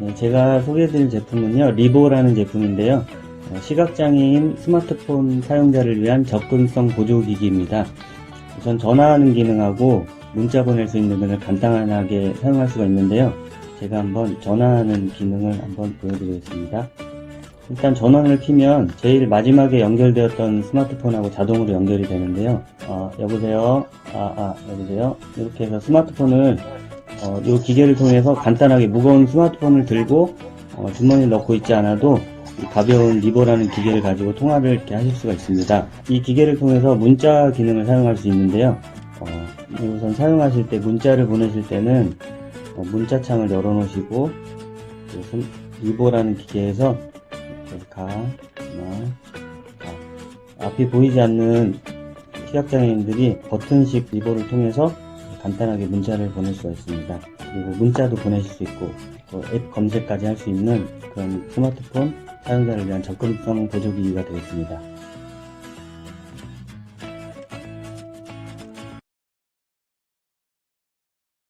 네, 제가 소개해드릴 제품은요, 리보라는 제품인데요. 어, 시각장애인 스마트폰 사용자를 위한 접근성 보조기기입니다. 우선 전화하는 기능하고 문자 보낼 수 있는 기능을 간단하게 사용할 수가 있는데요. 제가 한번 전화하는 기능을 한번 보여드리겠습니다. 일단 전원을 키면 제일 마지막에 연결되었던 스마트폰하고 자동으로 연결이 되는데요. 어, 여보세요? 아, 아, 여보세요? 이렇게 해서 스마트폰을 어, 이 기계를 통해서 간단하게 무거운 스마트폰을 들고 어, 주머니에 넣고 있지 않아도 이 가벼운 리버라는 기계를 가지고 통화를 이렇게 하실 수가 있습니다. 이 기계를 통해서 문자 기능을 사용할 수 있는데요. 어, 우선 사용하실 때 문자를 보내실 때는 어, 문자창을 열어놓으시고 그 스- 리버라는 기계에서 가, 나, 가. 앞이 보이지 않는 시각장애인들이 버튼식 리버를 통해서 간단하게 문자를 보낼 수가 있습니다. 그리고 문자도 보내실 수 있고 또 앱 검색까지 할 수 있는 그런 스마트폰 사용자를 위한 접근성 보조기기가 되겠습니다.